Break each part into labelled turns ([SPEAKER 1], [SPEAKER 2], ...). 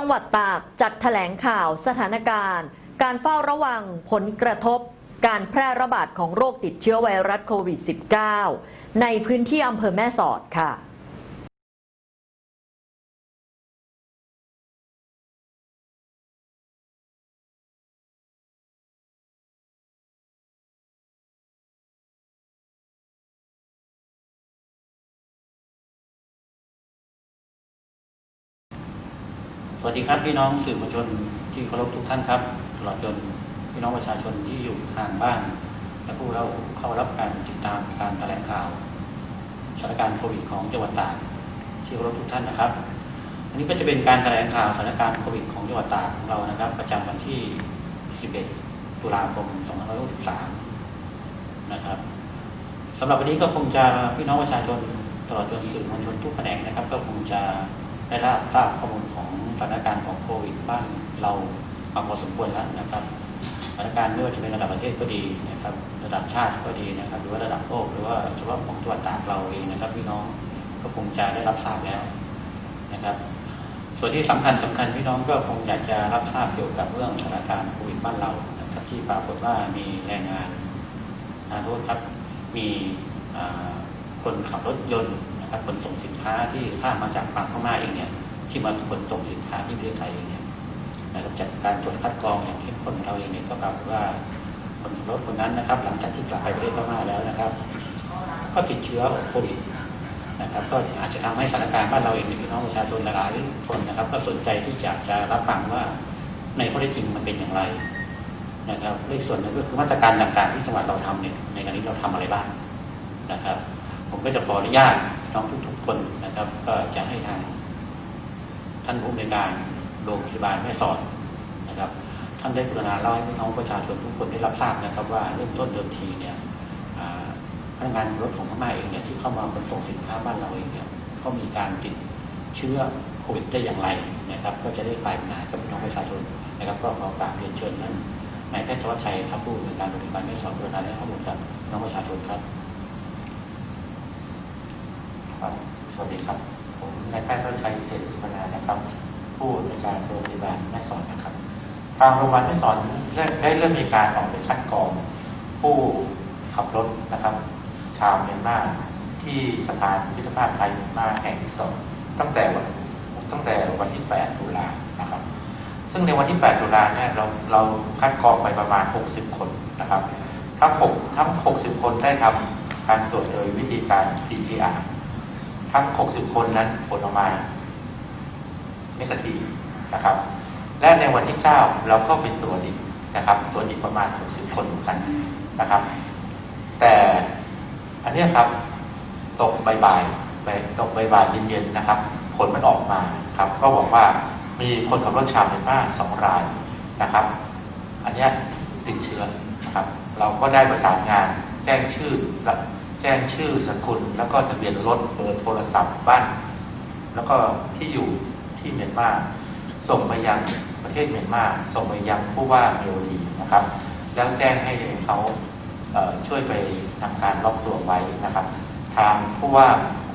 [SPEAKER 1] จังหวัดตากจัดแถลงข่าวสถานการณ์ การเฝ้าระวังผลกระทบ การแพร่ระบาดของโรคติดเชื้อไวรัสโควิด -19 ในพื้นที่อำเภอแม่สอดค่ะ
[SPEAKER 2] ดีครับพี่น้องสื่อมวลชนที่เคารพทุกท่านครับตลอดจนพี่น้องประชาชนที่อยู่ทางบ้านและผู้เราเข้ารับการติดตามการแถลงข่าวสถานการณ์โควิดของจังหวัดตากที่เคารพทุกท่านนะครับ อันนี้ก็จะเป็นการแถลงข่าวสถานการณ์โควิดของจังหวัดตากของเรานะครับ ประจำวันที่ 11 ตุลาคม 2563 นะครับสำหรับวันนี้ก็คงจะพี่น้องประชาชนตลอดจนสื่อมวลชนทุกแขนงนะครับ ก็คงจะได้รับทราบข้อมูลของ สถานการณ์ของโควิดบ้านเรามาพอสมควรแล้วนะครับสถานการณ์ไม่ว่าจะเป็นระดับประเทศก็ดีนะครับ ระดับชาติก็ดีนะครับ หรือว่าระดับโลกหรือว่าเฉพาะของจังหวัดตากเราเองนะครับพี่น้องก็คงจะได้รับทราบแล้วนะครับ ส่วนที่สำคัญสำคัญพี่น้องก็คงอยากจะรับทราบเกี่ยวกับเรื่องสถานการณ์โควิดบ้านเรานะครับ ที่ปรากฏว่ามีแรงงานทานโทษครับมีคนขับรถยนต์นะครับขนส่งสินค้าที่ข้ามมาจากฝั่งพม่าเองเนี่ย ที่มาขนส่งสินค้าที่ประเทศไทยเองเนี่ยนะครับจากการตรวจคัดกรองอย่างเข้มข้นเราเองเนี่ยก็กล่าวว่าคนรถคนนั้นนะครับ หลังจากที่กลับไปประเทศพม่าแล้วนะครับ ก็ติดเชื้อโควิดนะครับ ก็อาจจะทำให้สถานการณ์บ้านเราเองในพี่น้องประชาชนหลายคนนะครับ ก็สนใจที่อยากจะรับฟังว่าในข้อเท็จจริงมันเป็นอย่างไรนะครับเลขส่วนหนึงก็คือมาตรการต่างๆที่จังหวัดเราทำเนี่ยในการนี้เราทำอะไรบ้างนะครับ ผมก็จะขออนุญาตน้องทุกๆคนนะครับ ก็จะให้ทาง ท่านผู้อำนการโรงพยาบาลแม่สอดนะครับ ท่านได้กรุณาเล่าให้พี่น้องประชาชนทุกคนได้รับทราบนะครับ ว่าเริ่มต้นเดิมทีเนี่ยพนักงานรถของพม่าเองเนี่ยที่เข้ามาขนส่งสินค้าบ้านเราเองเนี่ยก็มีการติดเชื้อโควิดได้อย่างไรนะครับ ก็จะได้กลายปัญหากับพี่น้องประชาชนนะครับ ก็ขอกราบเรียนเชิญท่านนายแพทย์ชวัชชัยครับผู้อำนการโรงพยาบาลแม่สอดกรุณาให้ข้อมูลกับน้องประชาชนครับ
[SPEAKER 3] ครับสวัสดีครับ นายแพทย์วัชชัยเศรษสุพนานะครับ ผู้ในวยการโรงพยาบาลแม่สอดนะครับ ทางโรงพยาบาลแม่สอดได้ได้เริ่มมีการออกไปคัดกรอง ผู้ขับรถนะครับ ชาวเมียนมาที่สะพานมิตรภาพไทยเมียนมาแห่งที่สองตั้งแต่วันตั้งแต่วันที่ 8 ตุลานะครับ ซึ่งในวันที่ 8 ตุลาเนี่ยเราเราคัดกรองไปประมาณ 60 คนนะครับ ทั้ง6ทั้ง 60 คนได้ทำการตรวจโดยวิธีการ PCR ทั้ง 60 คนนั้นผลออกมาไม่กทีนะครับ และในวันที่ 9 เราก็ไปตรวจอีกนะครับตรวจอีกประมาณ 60 คนเหมือนกันนะครับ แต่อันนี้ครับตกบ่ายๆไปตกบ่ายๆเย็นๆนะครับ ผลมันออกมาครับ ก็บอกว่ามีคนขับรถชาวเมียนมาสองรายนะครับ อันนี้ติดเชื้อนะครับ เราก็ได้ประสานงานแจ้งชื่อ แจ้งชื่อสกุล แล้วก็ทะเบียนรถเบอร์โทรศัพท์บ้าน แล้วก็ที่อยู่ที่เมียนมาส่งไปยังประเทศเมียนมาส่งไปยังผู้ว่าเมียวดีนะครับ แล้วแจ้งให้เขาเช่วยไปทำการล็อกตัวไว้นะครับ ทางผู้ว่า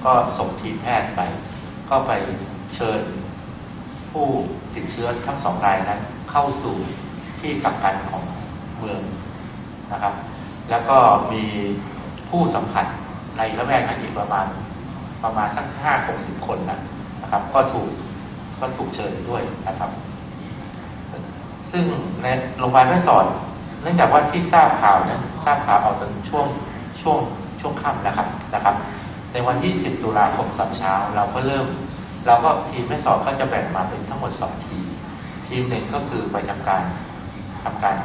[SPEAKER 3] ก็ส่งทีมแพทย์ไป ก็ไปเชิญผู้ติดเชื้อทั้งสองรายนั้น เข้าสู่ที่กักกันของเมืองนะครับ แล้วก็มี ผู้สัมผัสในละแวกนั้นอีกประมาณประมาณสักห้าหกสิบคนนะนะครับ ก็ถูกก็ถูกเชิญด้วยนะครับ ซึ่งในโรงพยาบาลแม่สอดเนื่องจากว่าที่ทราบข่าวนั้นทราบข่าวเอาตอนช่วงช่วงช่วงค่ำนะครับนะครับ ในวันที่10ตุลาคมตอนเช้า เราก็เริ่ม เราก็ทีมแม่สอดก็จะแบ่งมาเป็นทั้งหมดสองทีมทีมหนึ่งก็คือไปทำการทำการ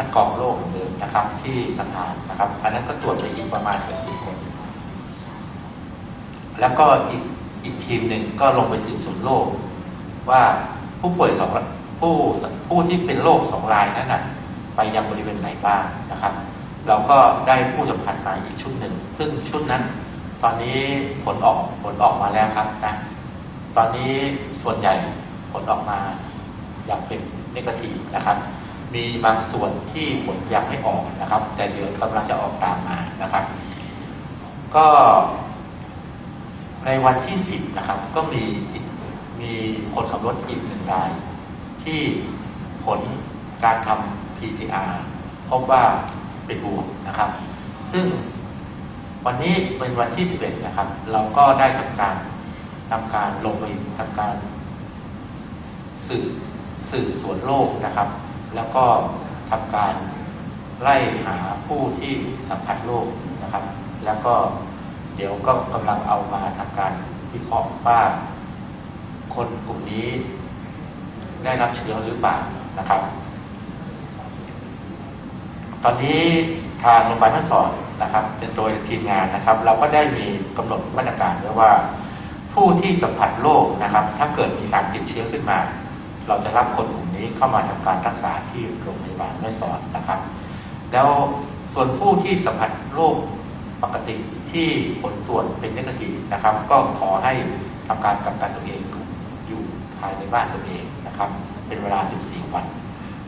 [SPEAKER 3] คัดกรองโรคเหมือนเดิมนะครับ ที่สถานนะครับอันนั้นก็ตรวจไปอีกประมาณ60คน แล้วก็อีกอีกทีมหนึ่งก็ลงไปสืบสวนโรคว่าผู้ป่วยสองผู้ผู้ที่เป็นโรคสองรายนั้นนะไปยังบริเวณไหนบ้างนะครับ เราก็ได้ผู้สัมผัสมาอีกชุดหนึ่ง ซึ่งชุดนั้น ตอนนี้ผลออกผลออกมาแล้วครับนะตอนนี้ส่วนใหญ่ผลออกมาอย่างเป็นนกาทีนะครับ มีบางส่วนที่ผลยังไม่ออกนะครับ แต่เดี๋ยวกำลังจะออกตามมานะครับ ก็ในวันที่10นะครับ ก็มีอีกมีคนขับรถอีกหนึ่งราย ที่ผลการทำ PCR พบว่าเป็นบวกนะครับ ซึ่งวันนี้เป็นวันที่ 11 นะครับ เราก็ได้ทำการทำการลงไปทำการสืบสืบสวนโรคนะครับ แล้วก็ทำการไล่หาผู้ที่สัมผัสโรคนะครับ แล้วก็เดี๋ยวก็กำลังเอามาทำการวิเคราะห์ว่าคนกลุ่มนี้ได้รับเชื้อหรือเปล่านะครับ ตอนนี้ทางโรงพยาบาลแม่สอดนะครับ เป็นโดยทีมงานนะครับ เราก็ได้มีกำหนดมาตรการไว้ว่า ผู้ที่สัมผัสโรคนะครับ ถ้าเกิดมีการติดเชื้อขึ้นมา เราจะรับคนกลุ่มนี้เข้ามาทำการรักษาที่โรงพยาบาลแม่สอดนะครับ แล้วส่วนผู้ที่สัมผัสโรคปกติที่ผลตรวจเป็นนกาทีนะครับ ก็ขอให้ทำการกักกันตัวเองอยู่ภายในบ้านตัวเองนะครับ เป็นเวลา 14 วัน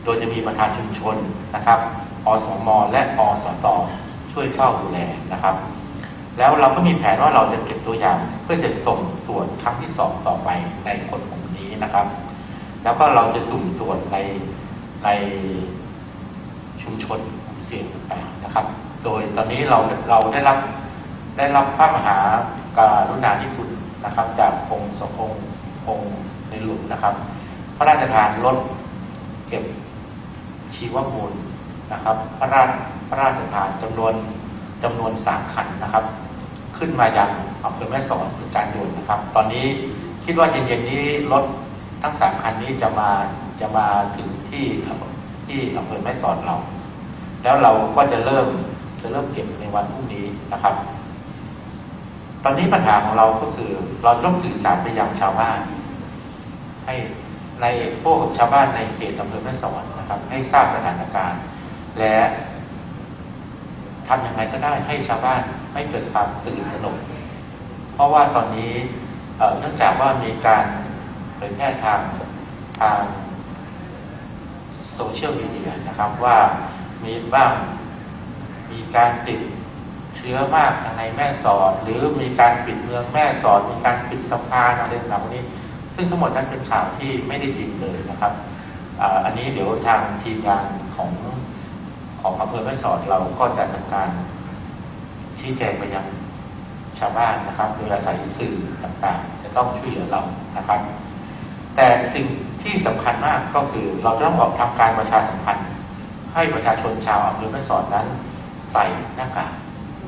[SPEAKER 3] โดยจะมีประธานชุมชนนะครับอสมและอสตช่วยเฝ้าดูแลนะครับ แล้วเราก็มีแผนว่าเราจะเก็บตัวอย่าง เพื่อจะส่งตรวจครั้งที่สองต่อไปในคนกลุ่มนี้นะครับ แล้วก็เราจะสุ่มตรวจในในชุมชนกลุ่มเสี่ยงต่างๆนะครับ โดยตอนนี้เราเราได้รับได้รับพระมหาการุณาธิคุณนะครับ จากองค์สมองค์องค์ในหลวงนะครับ พระราชทานรถเก็บชีวมูลนะครับ พระราชพระราชทานจำนวนจำนวนสามคันนะครับ ขึ้นมายังอำเภอแม่สอดเป็นการด่วนนะครับ ตอนนี้คิดว่าเย็นๆนี้รถ ทั้งสามคันนี้จะมาจะมาถึงที่ที่อำเภอแม่สอดเรา แล้วเราก็จะเริ่มจะเริ่มเก็บในวันพรุ่งนี้นะครับ ตอนนี้ปัญหาของเราก็คือ เราต้องสื่อสารไปยังชาวบ้าน ให้ในพวกชาวบ้านในเขตอำเภอแม่สอดนะครับ ให้ทราบสถานการณ์ และทำยังไงก็ได้ให้ชาวบ้านไม่เกิดความตื่นตระหนกเพราะว่าตอนนี้เนื่องจากว่ามีการ ผยแพร่ทางทางโซเชียลมีเดียนะครับว่ามีบ้างมีการติดเชื้อมากทางในแม่สอด หรือมีการปิดเมืองแม่สอด มีการปิดสะพานอะไรต่างๆนี้ ซึ่งทั้งหมดนั้นเป็นข่าวที่ไม่ได้จริงเลยนะครับอ,อันนี้เดี๋ยวทางทีมงานของของอำเภอแม่สอดเราก็จะทำการชี้แจงไปยังชาวบ้านนะครับโดยอาศัยสื่อต่างๆ จะต้องช่วยเหลือเรานะครับ แต่สิ่งที่สำคัญมากก็คือเราจะต้องออกทำการประชาสัมพันธ์ ให้ประชาชนชาวอำเภอแม่สอดนั้น ใส่หน้ากาก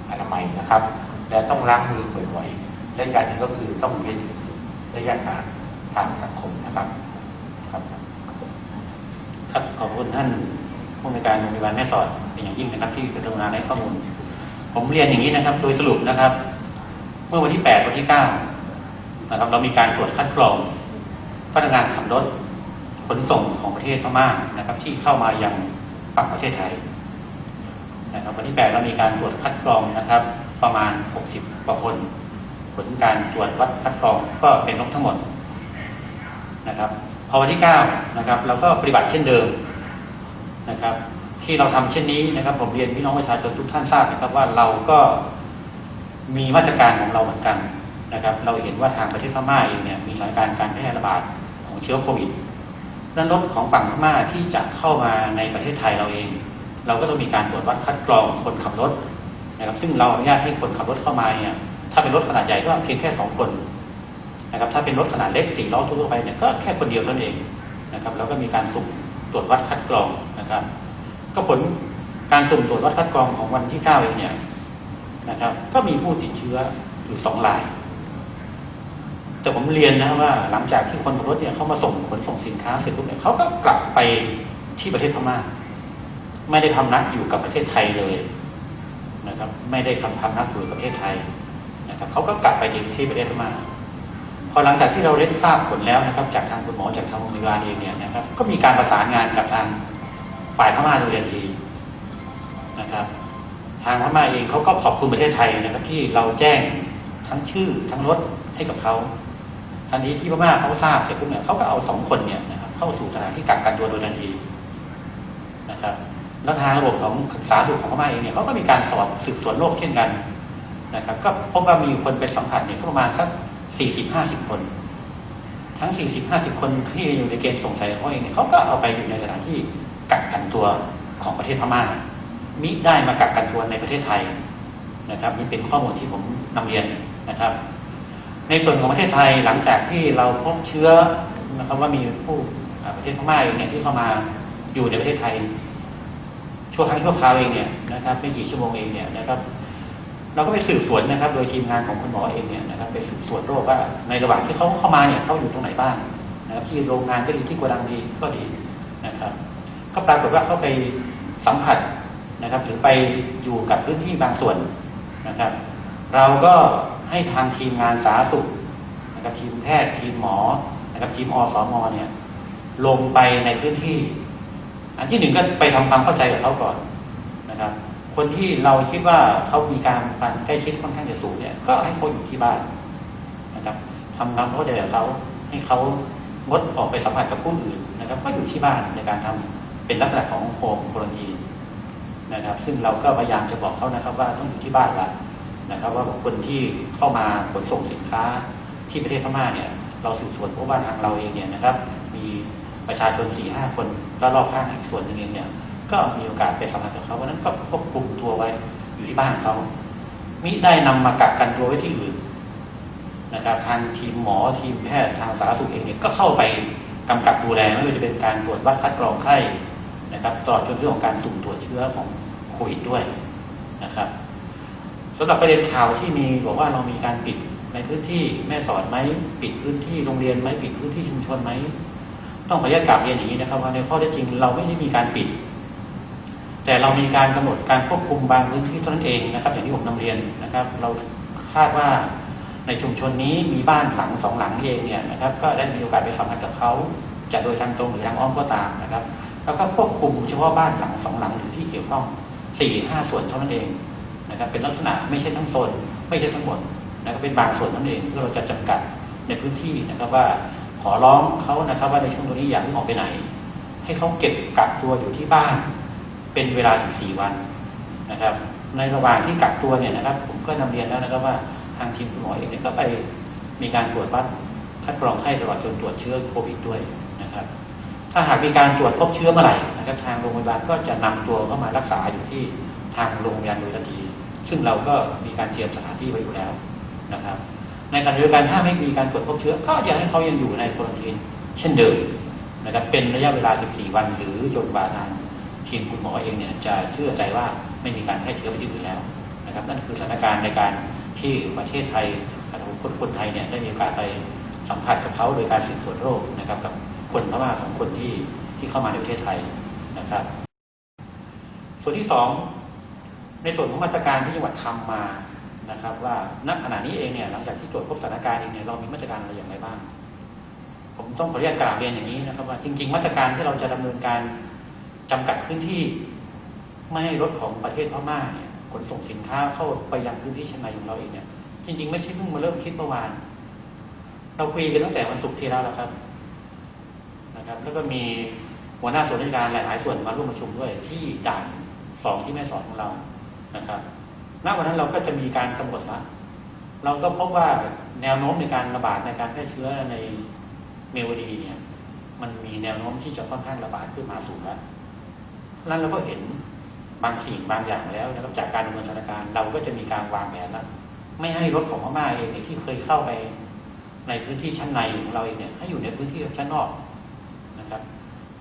[SPEAKER 3] อนามัยนะครับ และต้องล้างมือบ่อยๆและอย่างหนึงก็คือต้องเว้นระยะห่างทางสังคมนะครับครับ
[SPEAKER 2] ครับขอบคุณท่านผู้ในการโรงพยาบาลแม่สอดเป็นอย่างยิ่งนะครับ ที่กรุณาให้ข้อมูล ผมเรียนอย่างนี้นะครับ โดยสรุปนะครับ เมื่อวันที่ 8 วันที่ 9 นะครับ เรามีการตรวจคัดกรอง พนักงานขับรถขนส่งของประเทศพม่านะครับ ที่เข้ามายังฝั่งประเทศไทยนะครับวันที่8เรามีการตรวจคัดกรองนะครับ ประมาณ 60กว่าคน ผลการตรวจวัดคัดกรองก็เป็นลบทั้งหมดนะครับพอวันที่9นะครับเราก็ปฏิบัติเช่นเดิมนะครับ ที่เราทำเช่นนี้นะครับ ผมเรียนพี่น้องประชาชนทุกท่านทราบนะครับว่าเราก็มีมาตรการของเราเหมือนกันนะครับ เราเห็นว่าทางประเทศพม่าเองเนี่ยมีสถานการณ์การแพร่ระบาด เชื้อโควิดนั้นรถของฝั่งพม่าที่จะเข้ามาในประเทศไทยเราเอง เราก็ต้องมีการตรวจวัดคัดกรองคนขับรถนะครับ ซึ่งเราอนุญาตให้คนขับรถเข้ามาเนี่ยถ้าเป็นรถขนาดใหญ่ก็เพียงแค่สองคนนะครับ ถ้าเป็นรถขนาดเล็กสี่ล้อทั่วไปเนี่ยก็แค่คนเดียวเท่านั้นเองนะครับแล้วก็มีการสุ่มตรวจวัดคัดกรองนะครับ ก็ผลการสุ่มตรวจวัดคัดกรองของวันที่เก้าเองเนี่ยนะครับ ก็มีผู้ติดเชื้ออยู่สองราย แต่ผมเรียนนะว่าหลังจากที่คนขับรถเนี่ยเขามาส่งขนส่งสินค้าเสร็จปุ๊บเนี่ยเขาก็กลับไปที่ประเทศพม่าไม่ได้พำนักอยู่กับประเทศไทยเลยนะครับ ไม่ได้ทำพำนักอยู่กับประเทศไทยนะครับเขาก็กลับไปที่ประเทศพม่าพอหลังจากที่เราได้ทราบผลแล้วนะครับ จากทางคุณหมอจากทางโรงพยาบาลเองเนี่ยนะครับ ก็มีการประสานงานกับทางฝ่ายพม่าโดยทันทีนะครับ ทางพม่าเองเขาก็ขอบคุณประเทศไทยนะครับ ที่เราแจ้งทั้งชื่อทั้งรถให้กับเขา ทันทีที่พม่าเขาทราบเสร็จปุ๊บเนี่ยเขาก็เอาสองคนเนี่ยนะครับเข้าสู่สถานที่กักกันตัวโดยทันทีนะครับแล้วทางระบบของสาธารณสุขของพม่าเองเนี่ยเขาก็มีการสอบสืบสวนโรคเช่นกันนะครับ ก็พบว่ามีคนเป็นสัมผัสเนี่ยก็ประมาณสักสี่สิบห้าสิบคน ทั้ง40 50คนที่อยู่ในเกณฑ์สงสัยเขาเองเนี่ยเขาก็เอาไปอยู่ในสถานที่กักกันตัวของประเทศพม่ามิได้มากักกันตัวในประเทศไทยนะครับนี่เป็นข้อมูลที่ผมนำเรียนนะครับ ในส่วนของประเทศไทยหลังจากที่เราพบเชื้อนะครับว่ามีผู้ประเทศพม่าเองเนี่ยที่เข้ามาอยู่ในประเทศไทย ชั่วครั้งชั่วคราวเองเนี่ยนะครับไม่กี่ชั่วโมงเองเนี่ยนะครับ เราก็ไปสืบสวนนะครับ โดยทีมงานของคุณหมอเองเนี่ยนะครับไปสืบสวนโรคว่าในระหว่างที่เขาเข้ามาเนี่ยเขาอยู่ตรงไหนบ้างนะครับที่โรงงานก็ดีที่โกดังดีก็ดีนะครับก็ปรากฏว่าเขาไปสัมผัสนะครับหรือไปอยู่กับพื้นที่บางส่วนนะครับ เราก็ ให้ทางทีมงานสาธารณสุขนะครับทีมแพทย์ทีมหมอนะครับทีมอสมเนี่ย ลงไปในพื้นที่ อันที่หนึ่งก็ไปทำความเข้าใจกับเขาก่อนนะครับ คนที่เราคิดว่าเขามีการการใกล้ชิดค่อนข้างจะสูงเนี่ย ก็ให้เขาอยู่ที่บ้านนะครับทำความเข้าใจกับเขาให้เขางดออกไปสัมผัสกับผู้อื่นนะครับ ก็อยู่ที่บ้านในการทำเป็นลักษณะของโฮมโครนีนะครับ ซึ่งเราก็พยายามจะบอกเขานะครับ ว่าต้องอยู่ที่บ้านละ นะครับ ว่าคนที่เข้ามาขนส่งสินค้าที่ประเทศพม่าเนี่ย เราสืบสวนพบว่าทางเราเองเนี่ยนะครับ มีประชาชนสี่ห้าคนแล้วรอบข้างอีกส่วนหนึ่งเองเนี่ย ก็มีโอกาสไปสัมผัสกับเขาเพราะนั้นก็ควบคุมตัวไว้อยู่ที่บ้านเขามิได้นำมากักกันตัวไว้ที่อื่นนะครับทางทีมหมอทีมแพทย์ทางสาธารณสุขเองเนี่ยก็เข้าไปกำกับดูแลไม่ว่าจะเป็นการตรวจวัดคัดกรองไข้นะครับตลอดจนเรื่องของการสุ่มตรวจเชื้อของโควิดด้วยนะครับ สำหรับประเด็นข่าวที่มีบอกว่าเรามีการปิดในพื้นที่แม่สอดไหมปิดพื้นที่โรงเรียนไหมปิดพื้นที่ชุมชนไหมต้องขออนุญาตกลับเรียนอย่างนี้นะครับว่าในข้อเท็จจริงเราไม่ได้มีการปิด แต่เรามีการกำหนดการควบคุมบางพื้นที่เท่านั้นเองนะครับ อย่างที่ผมนำเรียนนะครับ เราคาดว่าในชุมชนนี้มีบ้านหลังสองหลังเองเนี่ยนะครับ ก็ได้มีโอกาสไปสัมผัสกับเขาจะโดยทางตรงหรือทางอ้อมก็ตามนะครับ แล้วก็ควบคุมเฉพาะบ้านหลังสองหลังหรือที่เกี่ยวข้องสี่ห้าส่วนเท่านั้นเอง นะครับเป็นลักษณะไม่ใช่ทั้งโซนไม่ใช่ทั้งหมดนะครับเป็นบางส่วนนั้นเองเพื่อเราจะจำกัดในพื้นที่นะครับว่าขอร้องเขานะครับว่าในช่วงตรงนี้อย่าเพิ่งออกไปไหน ให้เขาเก็บกักตัวอยู่ที่บ้าน เป็นเวลา 14 วันนะครับ ในระหว่างที่กักตัวเนี่ยนะครับ ผมก็นำเรียนแล้วนะครับว่าทางทีมคุณหมอเองเนี่ยก็ไปมีการตรวจวัดคัดกรองไข้ตลอดจนตรวจเชื้อโควิดด้วยนะครับ ถ้าหากมีการตรวจพบเชื้อเมื่อไหร่นะครับ ทางโรงพยาบาลก็จะนำตัวเข้ามารักษาอยู่ที่ทางโรงพยาบาลโดยทันที ซึ่งเราก็มีการเตรียมสถานที่ไว้อยู่แล้วนะครับ ในขณะเดียวกันถ้าไม่มีการตรวจพบเชื้อ ก็ยังให้เขายังอยู่ในโควิดเช่นเดิมนะครับเป็นระยะเวลา 14 วันหรือจนกว่าทางทีมคุณหมอเองเนี่ยจะเชื่อใจว่าไม่มีการแพร่เชื้อไปที่อื่นแล้วนะครับนั่นคือสถานการณ์ในการที่ประเทศไทยขอคนคนไทยเนี่ยได้มีโอกาสไปสัมผัสกับเขาโดยการสืบสวนโรคนะครับ กับคนพม่าสองคนที่ที่เข้ามาในประเทศไทยนะครับ ส่วนที่สอง ในส่วนของมาตรการที่จังหวัดทำมานะครับว่าณขณะนี้เองเนี่ยหลังจากที่ตรวจพบสถานการณ์เองเนี่ยเรามีมาตรการอะไรอย่างไรบ้าง ผมต้องขออนุญาตกราบเรียนอย่างนี้นะครับว่าจริง ๆ มาตรการที่เราจะดำเนินการจำกัดพื้นที่ ไม่ให้รถของประเทศพม่าเนี่ยขนส่งสินค้าเข้าไปยังพื้นที่ชียงรายของเราเองเนี่ยจริง ๆ ไม่ใช่เพิ่งมาเริ่มคิดเมื่อวาน เราคุยกันตั้งแต่วันศุกร์ที่แล้วแล้วครับนะครับ แล้วก็มีหัวหน้าส่วนราชการหลายๆส่วนมาร่วมประชุมด้วยที่ด่านสองที่แม่สอดของเรา นะครับณวันนั้นเราก็จะมีการกำหนดละเราก็พบว่าแนวโน้มในการระบาดในการแพร่เชื้อในเมวดีเนี่ย มันมีแนวโน้มที่จะค่อนข้างระบาดขึ้นมาสูงแล้วนั้นเราก็เห็นบางสิ่งบางอย่างแล้วนะครับจากการดำเนินสถานการณ์เราก็จะมีการวางแผนแล้วไม่ให้รถของพม่าเองที่เคยเข้าไปในพื้นที่ชั้นในของเราเองเนี่ยให้อยู่ในพื้นที่ชั้นนอกนะครับ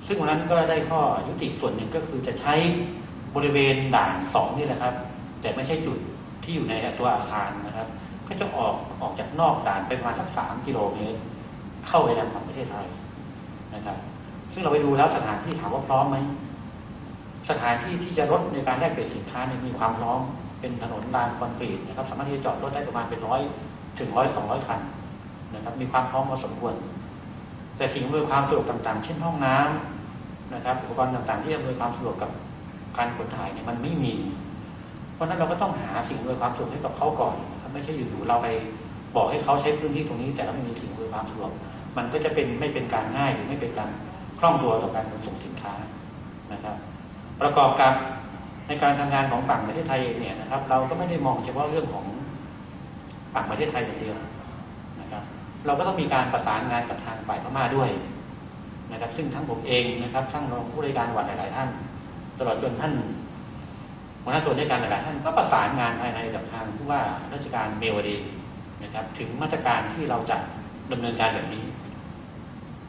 [SPEAKER 2] ซึ่งวันนั้นก็ได้ข้อยุติส่วนหนึ่งก็คือจะใช้ บริเวณด่านสองนี่แหละครับ แต่ไม่ใช่จุดที่อยู่ในตัวอาคารนะครับ ก็จะออกออกจากนอกด่านไปประมาณสักสามกิโลเมตร เข้าไปในฝั่งประเทศไทยนะครับ ซึ่งเราไปดูแล้วสถานที่ถามว่าพร้อมไหมสถานที่ที่จะรถในการแลกเปลี่ยนสินค้าเนี่ยมีความพร้อมเป็นถนนลานคอนกรีตนะครับ สามารถที่จะจอดรถได้ประมาณเป็นร้อยถึงร้อยสองร้อยคันนะครับมีความพร้อมพอสมควร แต่สิ่งอำนวยความสะดวกต่างๆ เช่นห้องน้ำนะครับอุปกรณ์ต่างๆ ที่อำนวยความสะดวกกับ การขนถ่ายเนี่ยมันไม่มี เพราะนั้นเราก็ต้องหาสิ่งอำนวยความสะดวกให้กับเขาก่อนไม่ใช่อยู่ๆเราไปบอกให้เขาใช้พื้นที่ตรงนี้ แต่เราไม่มีสิ่งอำนวยความสะดวกมันก็จะเป็นไม่เป็นการง่ายหรือไม่เป็นการคล่องตัวต่อการขนส่งสินค้านะครับ ประกอบกับในการทำงานของฝั่งประเทศไทยเองเนี่ยนะครับ เราก็ไม่ได้มองเฉพาะเรื่องของฝั่งประเทศไทยอย่างเดียวนะครับ เราก็ต้องมีการประสานงานกับทางฝ่ายพม่าด้วยนะครับ ซึ่งทั้งผมเองนะครับทั้งรองผู้บริการวัดหลาย ๆ ท่าน ตลอดจนท่านหัวหน้าส่วนราชการหลายท่านก็ประสานงานภายในกับทางผู้ว่าราชการเมวดีนะครับ ถึงมาตรการที่เราจะดำเนินการแบบนี้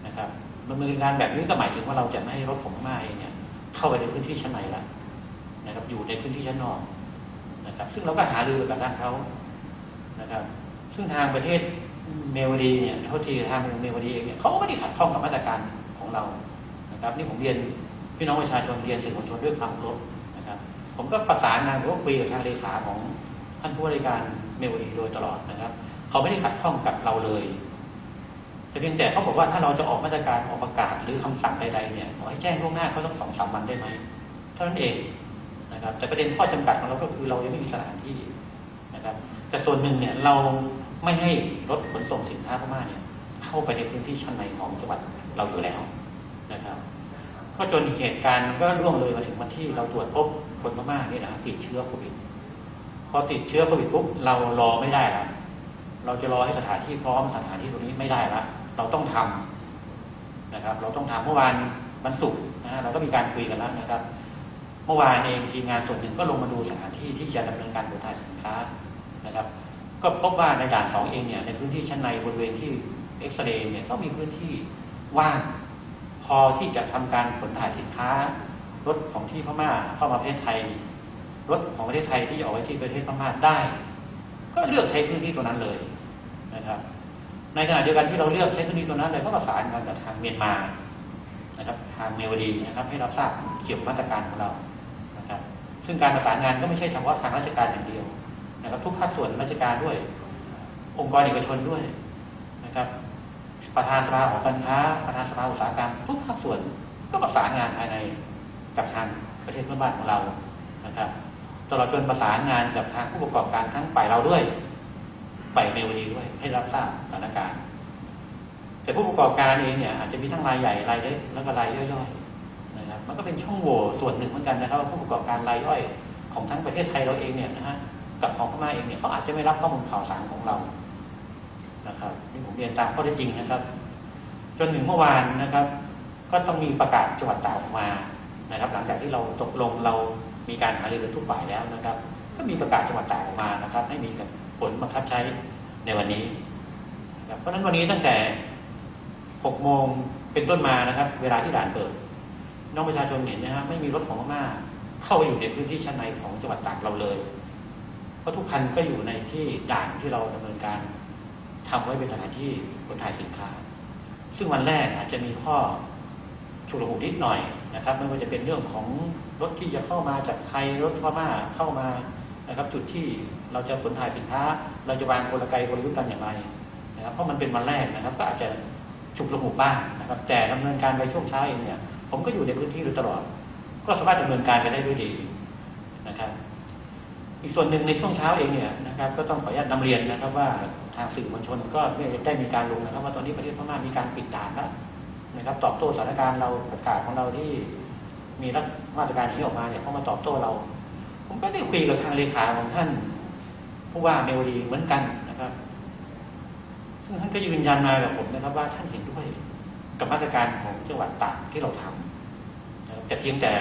[SPEAKER 2] นะครับดำเนินการแบบนี้ก็หมายถึงว่าเราจะไม่ให้รถของมาเองเนี่ยเข้าไปในพื้นที่ชั้นในละนะครับ อยู่ในพื้นที่ชั้นนอกนะครับ ซึ่งเราก็หารือกับทางเขานะครับ ซึ่งทางประเทศเมวดีเนี่ยเท่าที่ทางเมวดีเองเนี่ยเขาก็ไม่ได้ขัดข้องกับมาตรการของเรานะครับ นี่ผมเรียน พี่น้องประชาชนเรียนสื่อมวลชนด้วยความเคารพนะครับ ผมก็ประสานงานหรือว่าคุยกับทางเลขาของท่านผู้บริการเมวดีโดยตลอดนะครับ เขาไม่ได้ขัดข้องกับเราเลยแต่เพียงแต่เขาบอกว่าถ้าเราจะออกมาตรการออกประกาศหรือคำสั่งใดๆเนี่ยขอให้แจ้งล่วงหน้าเขาต้องสองสามวันได้ไหมเท่านั้นเองนะครับ แต่ประเด็นข้อจำกัดของเราก็คือเรายังไม่มีสถานที่นะครับ แต่ส่วนหนึ่งเนี่ยเราไม่ให้รถขนส่งสินค้าพม่าเนี่ย เข้าไปในพื้นที่ชั้นในของจังหวัดเราอยู่แล้วนะครับ ก็จนเหตุการณ์มันก็ล่วงเลยมาถึงวันที่เราตรวจพบคนพม่าเนี่ยนะติดเชื้อโควิดพอติดเชื้อโควิดปุ๊บเรารอไม่ได้แล้วเราจะรอให้สถานที่พร้อมสถานที่ตรงนี้ไม่ได้ละเราต้องทำนะครับ เราต้องทำเมื่อวานวันศุกร์นะเราก็มีการคุยกันแล้วนะครับ เมื่อวานเองทีมงานส่วนหนึ่งก็ลงมาดูสถานที่ที่จะดำเนินการขนถ่ายสินค้านะครับ ก็พบว่าในด่านสองเองเนี่ยในพื้นที่ชั้นในบริเวณที่เอ็กซเรย์เนี่ยก็มีพื้นที่ว่าง พอที่จะทำการขนถ่ายสินค้ารถของที่พม่าเข้ามาประเทศไทย รถของประเทศไทยที่ออกไปที่ประเทศพม่าได้ ก็เลือกใช้พื้นที่ตรงนั้นเลยนะครับ ในขณะเดียวกันที่เราเลือกใช้พื้นที่ตรงนั้นเลยก็ประสานกันกับทางเมียนมานะครับ ทางเมวดีนะครับ ให้รับทราบเกี่ยวกับมาตรการของเรานะครับ ซึ่งการประสานงานก็ไม่ใช่เฉพาะทางราชการอย่างเดียวนะครับ ทุกภาคส่วนราชการด้วย องค์กรเอกชนด้วยนะครับ ประธานสภาหองการค้าประธานสภาอุตสาหกรรมทุกภาคส่วนก็ประสานงานภายในกับทางประเทศเพื่อนบ้านของเรานะครับตลอดจนประสานงานกับทางผู้ประกอบการทั้งฝ่ายเราด้วยฝ่ายเมวดีด้วย ให้รับทราบสถานการณ์ แต่ผู้ประกอบการเองเนี่ยอาจจะมีทั้งรายใหญ่รายเล็กแล้วก็รายย่อยๆนะครับ มันก็เป็นช่องโหว่ส่วนหนึ่งเหมือนกันนะครับผู้ประกอบการรายย่อยของทั้งประเทศไทยเราเองเนี่ยนะฮะกับของพม่าเองเนี่ยเขาอาจจะไม่รับข้อมูลข่าวสารของเรา นะครับนี่ผมเรียนตามข้อเท็จจริงนะครับ จนถึงเมื่อวานนะครับ ก็ต้องมีประกาศจังหวัดตากออกมานะครับ หลังจากที่เราตกลงเรามีการหารือกันทุกฝ่ายแล้วนะครับ ก็มีประกาศจังหวัดตากออกมานะครับ ให้มีผลบังคับใช้ในวันนี้นะครับเพราะฉะนั้นวันนี้ตั้งแต่6โมงเป็นต้นมานะครับ เวลาที่ด่านเปิดน้องประชาชนเห็นนะฮะไม่มีรถของพม่าเข้าไปอยู่ในพื้นที่ชั้นในของจังหวัดตากเราเลย เพราะทุกคันก็อยู่ในที่ด่านที่เราดำเนินการ ทำไว้เป็นสถานที่ขนถ่ายสินค้า ซึ่งวันแรกอาจจะมีข้อฉุละหุกนิดหน่อยนะครับไม่ว่าจะเป็นเรื่องของรถที่จะเข้ามาจากไทยรถพม่าเข้ามานะครับ จุดที่เราจะขนถ่ายสินค้า เราจะวางกลไกกลยุทธ์กันอย่างไรนะครับเพราะมันเป็นวันแรกนะครับ ก็อาจจะฉุกละหุกบ้างนะครับ แต่ดำเนินการไปช่วงเช้าเองเนี่ย ผมก็อยู่ในพื้นที่โดยตลอด ก็สามารถดำเนินการไปได้ด้วยดีนะครับ อีกส่วนหนึ่งในช่วงเช้าเองเนี่ยนะครับ ก็ต้องขออนุญาตนำเรียนนะครับว่า ทางสื่อมวลชนก็ได้มีการลงนะครับ ว่าตอนนี้ประเทศพม่ามีการปิดด่านแล้วนะครับ ตอบโต้สถานการณ์เราประกาศของเราที่มีรัฐมาตรการอย่างนี้ออกมาเนี่ยเขามาตอบโต้เรา ผมก็ได้คุยกับทางเลขาของท่าน ผู้ว่าเมวดีเหมือนกันนะครับซึ่งท่านก็ยืนยันมากับผมนะครับ ว่าท่านเห็นด้วยกับมาตรการของจังหวัดตากที่เราทำนะแต่เพียงแต่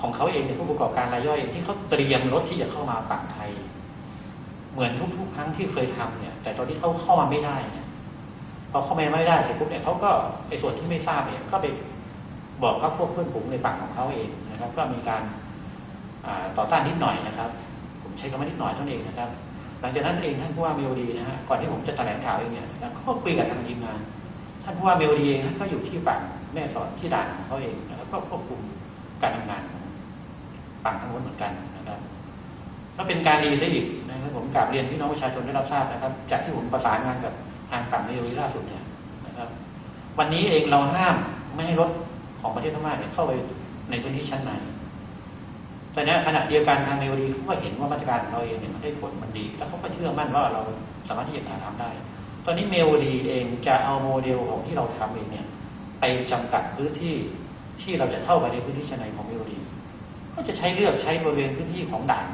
[SPEAKER 2] ของเขาเองเนี่ยผู้ประกอบการรายย่อยเองที่เขาเตรียมรถที่จะเข้ามาฝั่งไทย เหมือนทุกๆ ครั้งที่เคยทำเนี่ย แต่ตอนที่เขาเข้ามาไม่ได้เนี่ยพอเข้ามาไม่ได้เสร็จปุ๊บเนี่ยเขาก็ไอ้ส่วนที่ไม่ทราบเนี่ยก็ไปบอกกับพวกเพื่อนฝูงในฝั่งของเขาเองนะครับ ก็มีการอ่าต่อต้านนิดหน่อยนะครับ ผมใช้คำว่านิดหน่อยเท่านั้นเองนะครับ หลังจากนั้นเองท่านผู้ว่าเมลดีนะฮะก่อนที่ผมจะแถลงข่าวเองเนี่ยนะครับก็คุยกับทางทีมงานท่านผู้ว่าเมลดีเองท่านก็อยู่ที่ฝั่งแม่สอดที่ด่านของเขาเองนะครับก็ควบคุมการทำงานฝั่งทางโน้นเหมือนกันนะครับ ก็เป็นการดีซะอีกนะครับผมกราบเรียนพี่น้องประชาชนได้รับทราบนะครับ จากที่ผมประสานงานกับทางฝั่งเมลดีล่าสุดเนี่ยนะครับ วันนี้เองเราห้ามไม่ให้รถของประเทศพม่าเนี่ยเข้าไปในพื้นที่ชั้นในแต่ในขณะเดียวกันทางเมวดีเขาก็เห็นว่ามาตรการเราเองเนี่ยมันได้ผลมันดี แล้วเขาก็เชื่อมั่นว่าเราสามารถที่จะทำได้ ตอนนี้เมวดีเองจะเอาโมเดลของที่เราทำเองเนี่ย ไปจำกัดพื้นที่ที่เราจะเข้าไปในพื้นที่ชั้นในของเมวดีก็จะใช้เลือกใช้บริเวณพื้นที่ของด่าน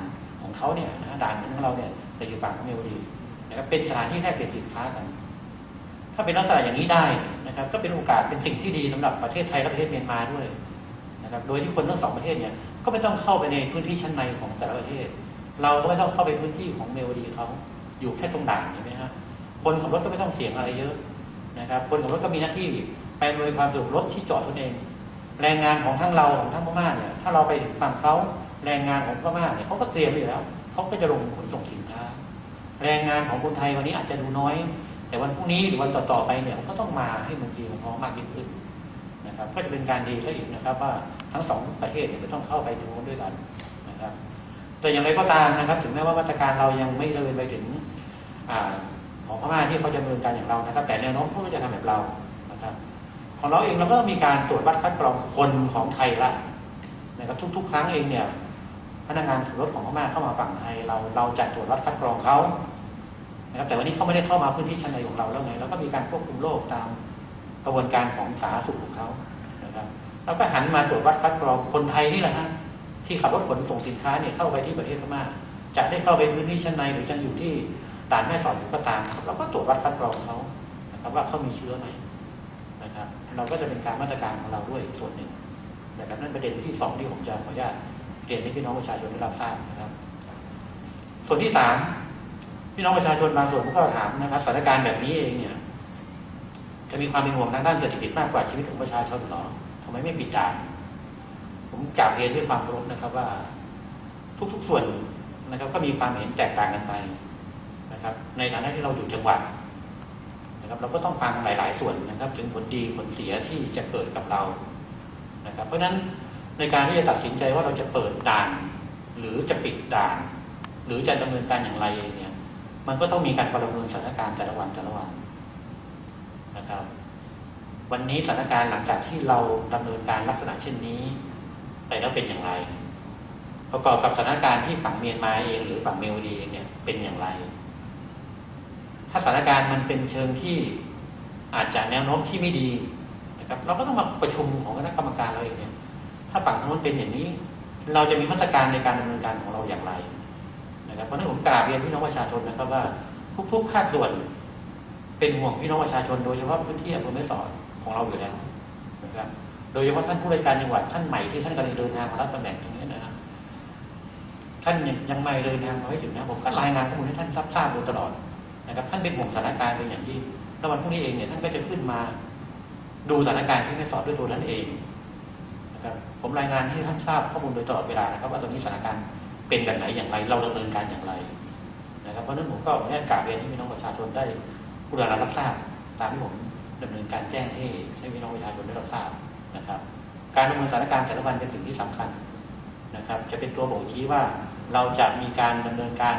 [SPEAKER 2] ของเขาเนี่ยนะด่านของเราเนี่ยในอยู่ฝั่งของเมวดีนะครับเป็นสถานที่แลกเปลี่ยนสินค้ากัน ถ้าเป็นลักษณะอย่างนี้ได้นะครับ ก็เป็นโอกาสเป็นสิ่งที่ดีสำหรับประเทศไทยและประเทศเมียนมาด้วยนะครับ โดยที่คนทั้งสองประเทศเนี่ยก็ไม่ต้องเข้าไปในพื้นที่ชั้นในของแต่ละประเทศ เราก็ไม่ต้องเข้าไปพื้นที่ของเมวดีเขาอยู่แค่ตรงด่านใช่ไหมครับคนขับรถก็ไม่ต้องเสี่ยงอะไรเยอะนะครับ คนขับรถก็มีหน้าที่ไปอำนวยความสะดวกรถที่จอดตนเอง แรงงานของทั้งเราของทั้งพม่าเนี่ย ถ้าเราไปถึงฝั่งเขา แรงงานของพม่าเนี่ยเขาก็เตรียมไว้อยู่แล้วเขาก็จะลงขนส่งสินค้า แรงงานของคนไทยวันนี้อาจจะดูน้อย แต่วันพรุ่งนี้หรือวันต่อๆไปเนี่ยมันก็ต้องมาให้มันดีมันพอมากยิ่งขึ้นนะครับ ก็จะเป็นการดีซะอีกนะครับ ว่าทั้งสองประเทศเนี่ยจะต้องเข้าไปถึงด้วยกันนะครับ แต่อย่างไรก็ตามนะครับ ถึงแม้ว่ามาตรการเรายังไม่เลยไปถึงอของพม่าที่เขาจะดำเนินการอย่างเรานะครับ แต่แนวโน้มเขาก็จะทำแบบเรานะครับของเราเองเราก็มีการตรวจวัดคัดกรองคนของไทยละนะครับทุก ๆ ครั้งเองเนี่ย พนักงานขับรถของพม่าเข้ามาฝั่งไทยเราเราจัดตรวจวัดคัดกรองเขานะครับแต่วันนี้เขาไม่ได้เข้ามาพื้นที่ชั้นในของเราแล้วไงเราก็มีการควบคุมโรคตามกระบวนการของสาธารณสุขของเขานะครับเราก็หันมาตรวจวัดคัดกรองคนไทยนี่แหละฮะที่ขับรถขนส่งสินค้าเนี่ยเข้าไปที่ประเทศพม่าจะได้เข้าไปพื้นที่ชั้นในหรือจะอยู่ที่ด่านแม่สอดอยู่ก็ตามเราก็ตรวจวัดคัดกรองเขานะครับว่าเขามีเชื้อไหมนะครับ เราก็จะเป็นการมาตรการของเราด้วยส่วนหนึ่งนะครับนั่นประเด็นที่สองที่ผมจะขออนุญาต รียนให้พี่น้องประชาชนได้รับทราบนะครับ ส่วนที่สามพี่น้องประชาชนบางส่วนก็ถามนะครับสถานการณ์แบบนี้เองเนี่ย จะมีความเป็นห่วงทางด้านเศรษฐกิจมากกว่าชีวิตของประชาชนหรอทำไมไม่ปิดด่านผมกล่าวเรียนด้วยความเคารพนะครับว่า ทุกๆส่วนนะครับ ก็มีความเห็นแตกต่างกันไปนะครับ ในฐานะที่เราอยู่จังหวัดนะครับ เราก็ต้องฟังหลาย ๆ ส่วนนะครับ ถึงผลดีผลเสียที่จะเกิดกับเรานะครับ เพราะฉะนั้น ในการที่จะตัดสินใจว่าเราจะเปิดด่าน หรือจะปิดด่าน หรือจะดำเนินการอย่างไรเองเนี่ย มันก็ต้องมีการประเมินสถานการณ์แต่ละวันแต่ละวันนะครับ วันนี้สถานการณ์หลังจากที่เราดำเนินการลักษณะเช่นนี้ไปแล้วเป็นอย่างไร ประกอบกับสถานการณ์ที่ฝั่งเมียนมาเองหรือฝั่งเมลดีเองเนี่ยเป็นอย่างไร ถ้าสถานการณ์มันเป็นเชิงที่อาจจะแนวโน้มที่ไม่ดีนะครับ เราก็ต้องมาประชุมของคณะกรรมการเราเองเนี่ย ถ้าฝั่งทางนู้นเป็นอย่างนี้ เราจะมีมาตรการในการดำเนินการของเราอย่างไรนะครับเพราะนั้นผมกราบเรียนพี่น้องประชาชนนะครับว่าทุกๆภาคส่วน เป็นห่วงพี่น้องประชาชน โดยเฉพาะพื้นที่อำเภอแม่สอดของเราอยู่แล้วนะครับโดยเฉพาะท่านผู้ราชการจังหวัดท่านใหม่ที่ท่านกำลังเดินทางมารับตำแหน่งตรงนี้นะครับท่านยังยังไม่เดินทางมาไม่ถึงนะผมก็รายงานข้อมูลให้ท่านรับทราบโดยตลอดนะครับ ท่านเป็นห่วงสถานการณ์เป็นอย่างยิ่งแล้ววันพรุ่งนี้เองเนี่ยท่านก็จะขึ้นมาดูสถานการณ์ที่แม่สอดด้วยตัวท่านเอง นะครับผมรายงานให้ท่านทราบข้อมูลโดยตลอดเวลานะครับ ว่าตอนนี้สถานการณ์เป็นแบบไหนอย่างไร เราดำเนินการอย่างไร นะครับเพราะนั้นผมก็ขออนุญาตกราบเรียนให้พี่น้องประชาชนได้ผู้ได้รับทราบตามที่ผมดำเนินการแจ้งให้ให้พี่น้องประชาชนได้รับทราบนะครับ การดำเนินสถานการณ์แต่ละวันเป็นสิ่งที่สำคัญนะครับ จะเป็นตัวบ่งชี้ว่าเราจะมีการดำเนินการ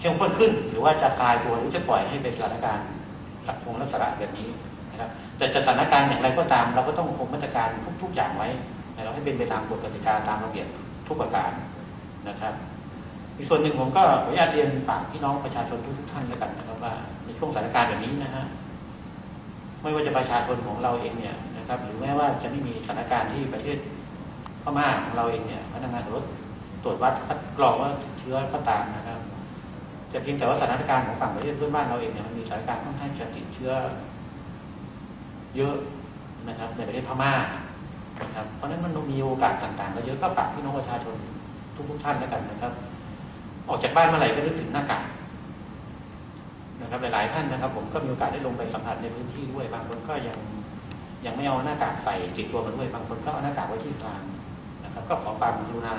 [SPEAKER 2] เข้มข้นขึ้น หรือว่าจะคลายตัวหรือจะปล่อยให้เป็นสถานการณ์หลักคงลักษณะแบบนี้ นะครับแต่จะสถานการณ์อย่างไรก็ตาม เราก็ต้องคงมาตรการทุก ๆ อย่างไว้เราให้เป็นไปตามกฎกติกาตามระเบียบทุกประการนะครับ อีกส่วนหนึ่งผมก็ขออนุญาตเรียนฝากพี่น้องประชาชนทุกๆท่านแล้วกันนะครับว่าในช่วงสถานการณ์แบบนี้นะฮะไม่ว่าจะประชาชนของเราเองเนี่ยนะครับ หรือแม้ว่าจะไม่มีสถานการณ์ที่ประเทศพม่าของเราเองเนี่ยพนักงานรถตรวจวัดคัดกรองว่าเชื้อก็ตามนะครับจะเพียงแต่ว่าสถานการณ์ของฝั่งประเทศเพื่อนบ้านเราเองเนี่ยมันมีสถานการณ์ค่อนข้างจะติดเชื้อ เยอะนะครับในประเทศพม่านะครับเพราะฉะนั้นมันมีโอกาสต่างๆก็เยอะก็ฝากพี่น้องประชาชนทุกๆท่านแล้วกันนะครับ ออกจากบ้านเมื่อไหร่ก็นึกถึงหน้ากากนะครับหลายๆท่านนะครับ ผมก็มีโอกาสได้ลงไปสัมผัสในพื้นที่ด้วยบางคนก็ยังยังไม่เอาหน้ากากใส่ติดตัวมาด้วยบางคนก็เอาหน้ากากไว้ที่กลางนะครับ ก็ขอความกรุณา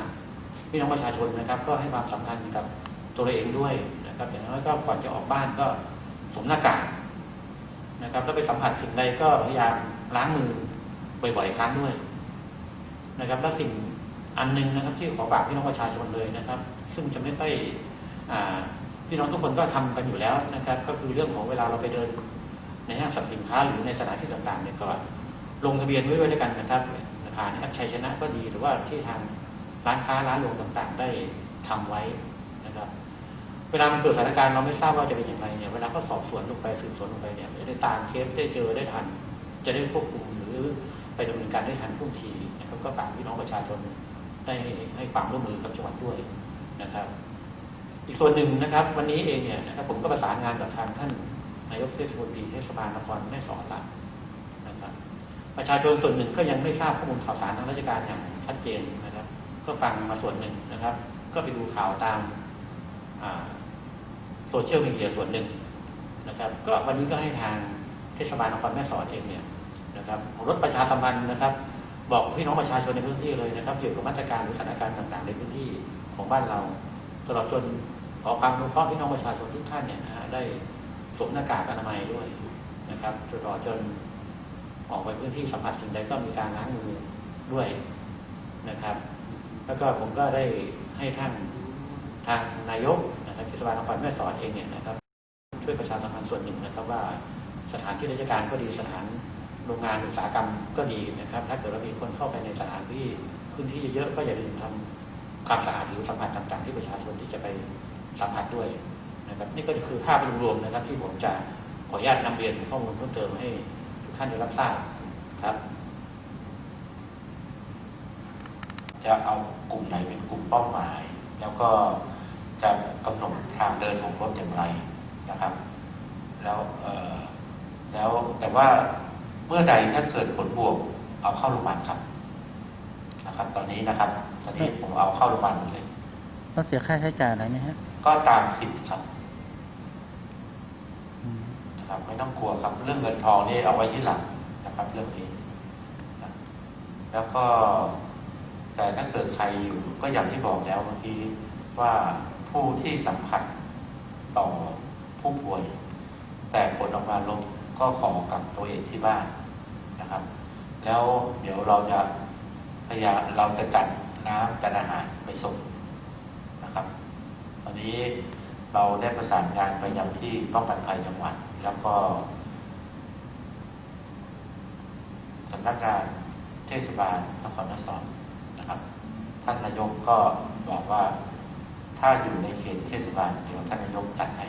[SPEAKER 2] พี่น้องประชาชนนะครับ ก็ให้ความสำคัญกับตัวเราเองด้วยนะครับอย่างน้อยก็ก่อนจะออกบ้านก็สวมหน้ากาก นะครับ แล้วไปสัมผัสสิ่งใดก็พยายามล้างมือบ่อยๆครั้งด้วยนะครับ แล้วสิ่งอันหนึงนะครับ ที่ขอฝากพี่น้องประชาชนเลยนะครับ ซึ่งจะไม่ค่อยอ่าพี่น้องทุกคนก็ทำกันอยู่แล้วนะครับ ก็คือเรื่องของเวลาเราไปเดิน ในห้างสรรพสินค้าหรือในสถานที่ต่างๆเนี่ยก็ลงทะเบียนไว้ด้วยด้วยกันนะครับผ่านแอปชัยชนะก็ดีหรือว่าที่ทางร้านค้าร้านรวงต่างๆ ได้ทำไว้ เวลามันเกิดสถานการณ์เราไม่ทราบว่าจะเป็นอย่างไรเนี่ยเวลาก็สอบสวนลงไปสืบสวนลงไปเนี่ยจะได้ตามเคสได้เจอได้ทัน จะได้ควบคุมหรือไปดำเนินการได้ทันท่วงทีนะครับก็ฝากพี่น้องประชาชนได้ให้ความร่วมมือกับจังหวัดด้วยนะครับ อีกส่วนหนึ่งนะครับ วันนี้เองเนี่ยนะครับผมก็ประสานงานกับทางท่านนายกเทศมนตรีเทศบาลนครแม่สอดละนะครับ ประชาชนส่วนหนึ่งก็ยังไม่ทราบข้อมูลข่าวสารทางราชการอย่างชัดเจนนะครับ ก็ฟังมาส่วนหนึ่งนะครับ ก็ไปดูข่าวตามอ่า โซเชียลมีเดียส่วนหนึ่งนะครับ ก็วันนี้ก็ให้ทางเทศบาลนครแม่สอดเองเนี่ยนะครับรถประชาสัมพันธ์นะครับ บอกพี่น้องประชาชนในพื้นที่เลยนะครับเกี่ยวกับมาตรการหรือสถานการณ์ต่างๆ ในพื้นที่ของบ้านเราตลอดจนขอความอนุเคราะห์พี่น้องประชาชนทุกท่านเนี่ยนะฮะได้สวมหน้ากากอนามัยด้วยนะครับตลอดจนออกไปพื้นที่สัมผัสสิ่งใดก็มีการล้างมือด้วยนะครับ แล้วก็ผมก็ได้ให้ท่านทางนายก นะครับเทศบาลนครแม่สอดเองเนี่ยนะครับ ช่วยประชาสัมพันธ์ส่วนหนึ่งนะครับว่าสถานที่ราชการก็ดีสถานโรงงานอุตสาหกรรมก็ดีนะครับ ถ้าเกิดว่ามีคนเข้าไปในสถานที่พื้นที่เยอะๆก็อย่าลืมทำความสะอาดหรือสัมผัสต่างๆ ที่ประชาชนที่จะไปสัมผัสด้วยนะครับ นี่ก็คือภาพรวมๆนะครับ ที่ผมจะขออนุญาตนำเรียนข้อมูลเพิ่มเติมให้ทุกท่านได้รับทราบครับ
[SPEAKER 3] จะเอากลุ่มไหนเป็นกลุ่มเป้าหมาย แล้วก็ จะกำหนดทางเดินของรถอย่างไรนะครับ แล้วเอ่อแล้วแต่ว่าเมื่อใดถ้าเกิดผลบวกเอาเข้าโรงพยาบาลครับนะครับ ตอนนี้นะครับ ตอนนี้ผมเอาเข้าโรงพยาบาลหมดเลย
[SPEAKER 4] ต้องเสียค่าใช้จ่ายอะไรไหมฮะ
[SPEAKER 3] ก็ตามสิทธิ์ครับ
[SPEAKER 4] อืม
[SPEAKER 3] นะครับไม่ต้องกลัวครับ เรื่องเงินทองนี่เอาไว้ที่หลังนะครับ เรื่องนี้นะแล้วก็ แต่ถ้าเกิดใครอยู่ก็อย่างที่บอกแล้วเมื่อกี้ว่า ผู้ที่สัมผัสต่อผู้ป่วย แต่ผลออกมาลบก็ขอกักตัวเองที่บ้านนะครับ แล้วเดี๋ยวเราจะพยายามเราจะจัดน้ำจัดอาหารไปส่งนะครับ ตอนนี้เราได้ประสานงานไปยังที่ป้องกันภัยจังหวัด แล้วก็สำนักงานเทศบาลนครนครนะครับ ท่านนายกก็บอกว่า ถ้าอยู่ในเขตเทศบาลเดี๋ยวท่านนายกจัดให้